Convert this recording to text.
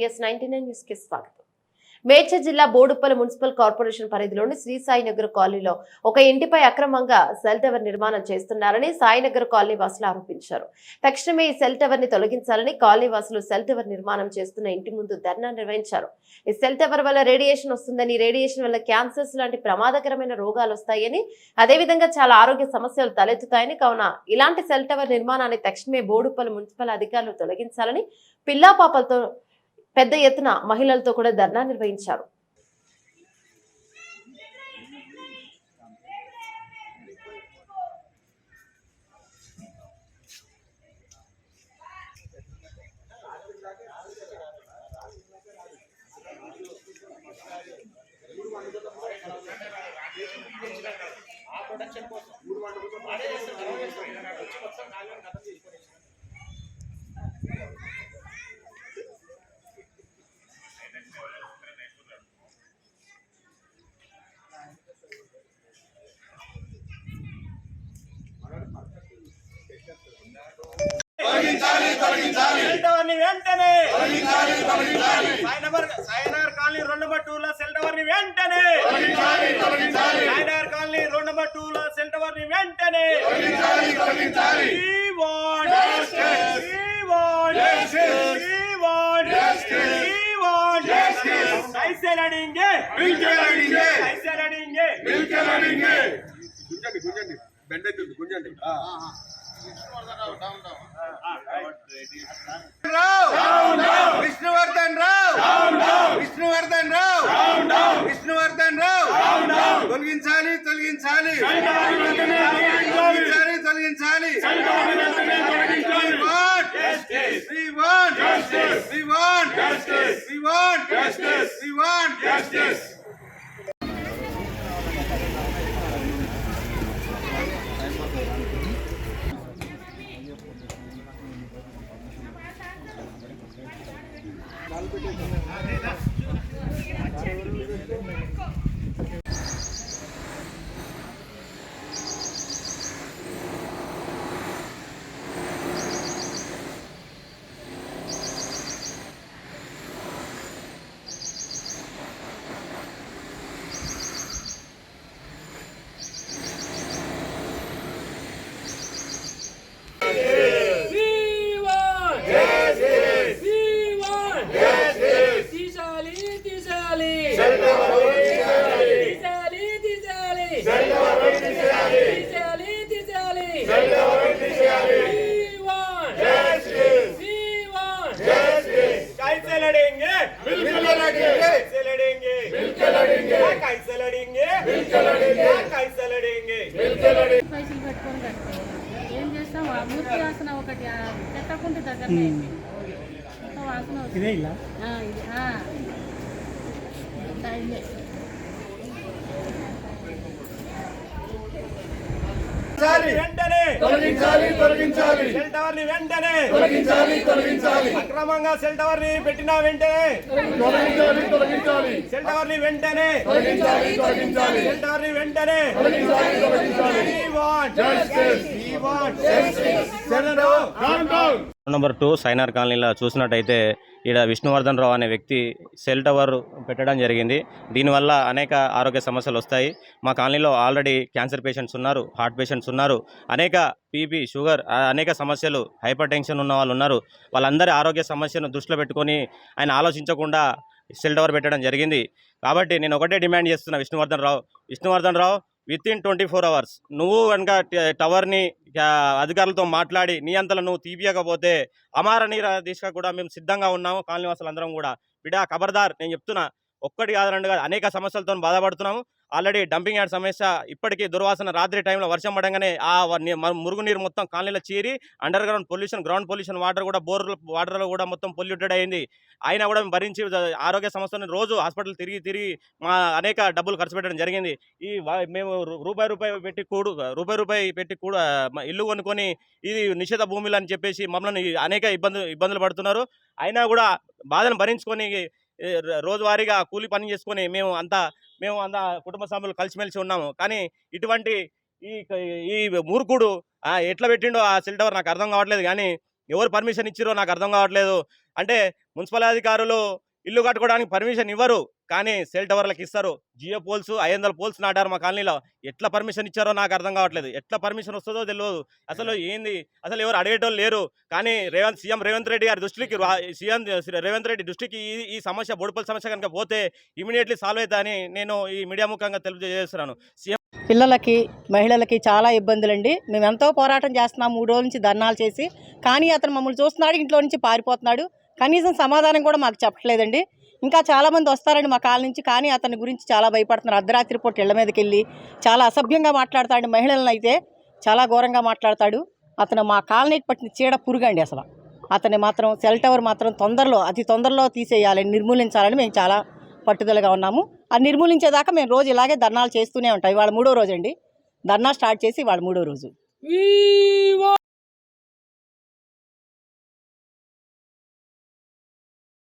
BS ninety nine న్యూస్కి స్వాగతం. మేడ్చల్ జిల్లా బోడుప్పల మున్సిపల్ కార్పొరేషన్ పరిధిలోని శ్రీ సాయినగర్ కాలనీలో ఒక ఇంటిపై అక్రమంగా సెల్ టవర్ నిర్మాణం చేస్తున్నారని సాయినగర్ కాలనీ వాసులు ఆరోపించారు. తక్షణమే ఈ సెల్ టవర్ని తొలగించాలని కాలనీ వాసులు సెల్ టవర్ నిర్మాణం చేస్తున్న ఇంటి ముందు ధర్నా నిర్వహించారు. ఈ సెల్ టవర్ వల్ల రేడియేషన్ వస్తుందని రేడియేషన్ వల్ల క్యాన్సర్స్ లాంటి ప్రమాదకరమైన రోగాలు వస్తాయని అదేవిధంగా చాలా ఆరోగ్య సమస్యలు తలెత్తుతాయని కావున ఇలాంటి సెల్ టవర్ నిర్మాణాన్ని తక్షణమే బోడుప్పల మున్సిపల్ అధికారులు తొలగించాలని పిల్లా పాపలతో పెద్ద ఎత్తున మహిళలతో కూడా ధర్నా నిర్వహించారు సెల్ టవర్ని వెంటనే సాయినగర్ సాయినగర్ కాలనీ రెండు నెంబర్ టూ లో సెల్ టవర్ని వెంటనే సాయినగర్ కాలనీ రెండు నెంబర్ టూ లో సెల్ టవర్ ని వెంటనే We want justice. We want justice. We want justice. We want justice. कैसे लड़ेंगे मिलके लड़ेंगे। कैसे लड़ेंगे మిల్కే లడింగే గుంజండి గుంజండి బెండ్ అవుతుంది గుంజండి రావు విష్ణువర్ధన్ రావు విష్ణువర్ధన్ రావు విష్ణువర్ధన్ రావు తొలగించాలి తొలగించాలి తొలగించాలి తొలగించాలి We want justice. We want justice. We want justice. We want justice. మూర్తి వాసన ఒకటి చెత్తకుంటి దగ్గరనే ఎంత వాసన ఇది. టైమే. వెంటనే తొలగించాలి తొలగించాలి. వెంటనే తొలగించాలి తొలగించాలి. అక్రమంగా సెల్ టవర్ని పెట్టిన వెంటనే తొలగించాలి తొలగించాలి. సెల్ టవర్ని వెంటనే తొలగించాలి తొలగించాలి. సెల్ టవర్ని వెంటనే నెంబర్ టూ సైనార్ కాలనీలో చూసినట్టయితే ఈడ విష్ణువర్ధన్ రావు అనే వ్యక్తి సెల్ టవర్ పెట్టడం జరిగింది. దీనివల్ల అనేక ఆరోగ్య సమస్యలు వస్తాయి. మా కాలనీలో ఆల్రెడీ క్యాన్సర్ పేషెంట్స్ ఉన్నారు హార్ట్ పేషెంట్స్ ఉన్నారు. అనేక పీపీ షుగర్ అనేక సమస్యలు హైపర్ టెన్షన్ ఉన్న వాళ్ళు ఉన్నారు. వాళ్ళందరి ఆరోగ్య సమస్యను దృష్టిలో పెట్టుకొని ఆయన ఆలోచించకుండా సెల్ టవర్ పెట్టడం జరిగింది. కాబట్టి నేను ఒకటే డిమాండ్ చేస్తున్నా Vishnuvardhan Rao. Vishnuvardhan Rao within twenty four hours నువ్వు కనుక టవర్ని అధికారులతో మాట్లాడి నీ అంతలో నువ్వు తీపియకపోతే అమార నీర దిశగా కూడా మేము సిద్ధంగా ఉన్నాము కాలనీవాసులు అందరం కూడా. బిడా ఖబర్దార్ నేను చెప్తున్నా ఒక్కటి కాదు రెండు కాదు అనేక సమస్యలతో బాధపడుతున్నాము. ఆల్రెడీ డంపింగ్ యార్డ్ సమస్య ఇప్పటికీ దుర్వాసన రాత్రి టైంలో వర్షం పడంగానే ఆ మురుగునీరు మొత్తం కాలనీలో చేరి underground pollution ground pollution water కూడా బోర్ వాటర్లో కూడా మొత్తం పొల్యూటెడ్ అయింది. అయినా కూడా మేము భరించి ఆరోగ్య సమస్యను రోజు హాస్పిటల్ తిరిగి తిరిగి మా అనేక డబ్బులు ఖర్చు పెట్టడం జరిగింది. ఈ మేము రూపాయి రూపాయి పెట్టి కూడు రూపాయి రూపాయి పెట్టి కూడా ఇల్లు కొనుక్కొని ఇది నిషేధ భూమిలు అని చెప్పేసి మమ్మల్ని అనేక ఇబ్బందులు ఇబ్బందులు పడుతున్నారు. అయినా కూడా బాధను భరించుకొని రోజువారీగా కూలి పని చేసుకొని మేము అంతా మేము అంతా కుటుంబ సభ్యులు కలిసిమెలిసి ఉన్నాము. కానీ ఇటువంటి ఈ ఈ మూర్ఖుడు ఎట్లా పెట్టిండో ఆ సెల్ టవర్ నాకు అర్థం కావట్లేదు. కానీ ఎవరు పర్మిషన్ ఇచ్చిరో నాకు అర్థం కావట్లేదు. అంటే మున్సిపల్ అధికారులు ఇల్లు కట్టుకోవడానికి పర్మిషన్ ఇవ్వరు కానీ సెల్ టవర్లకు ఇస్తారు. జియో పోల్స్ ఐదు వందల పోల్స్ నాటారు మా కాలనీలో. ఎట్లా పర్మిషన్ ఇచ్చారో నాకు అర్థం కావట్లేదు. ఎట్లా పర్మిషన్ వస్తుందో తెలియదు అసలు ఏంది? అసలు ఎవరు అడిగేటోళ్ళు లేరు. కానీ రేవంత్ సీఎం రేవంత్ రెడ్డి గారి దృష్టికి సీఎం రేవంత్ రెడ్డి దృష్టికి ఈ ఈ సమస్య బొడుపల్ సమస్య కనుక పోతే ఇమీడియట్లీ సాల్వ్ అవుతుందని నేను ఈ మీడియా ముఖంగా తెలియజేస్తున్నాను. సీఎం పిల్లలకి మహిళలకి చాలా ఇబ్బందులండి. మేము ఎంతో పోరాటం చేస్తున్నాం. మూడు రోజుల నుంచి ధర్నాలు చేసి కానీ అతను మమ్మల్ని చూస్తున్నాడు ఇంట్లో నుంచి పారిపోతున్నాడు. కనీసం సమాధానం కూడా మాకు చెప్పట్లేదండి. ఇంకా చాలామంది వస్తారండి మా కాల నుంచి కానీ అతని గురించి చాలా భయపడుతున్నారు. అర్ధరాత్రి పూట ఇళ్ళ మీదకి వెళ్ళి చాలా అసభ్యంగా మాట్లాడతాడు మహిళలను అయితే చాలా ఘోరంగా మాట్లాడతాడు. అతను మా కాలనీకి పట్టిన చీడ పురుగండి అసలు. అతన్ని మాత్రం సెల్ టవర్ మాత్రం తొందరలో అతి తొందరలో తీసేయాలని నిర్మూలించాలని మేము చాలా పట్టుదలగా ఉన్నాము. అది నిర్మూలించేదాకా మేము రోజు ఇలాగే ధర్నాలు చేస్తూనే ఉంటాం. ఇవాళ మూడో రోజు అండి ధర్నా స్టార్ట్ చేసి ఇవాళ మూడో రోజు.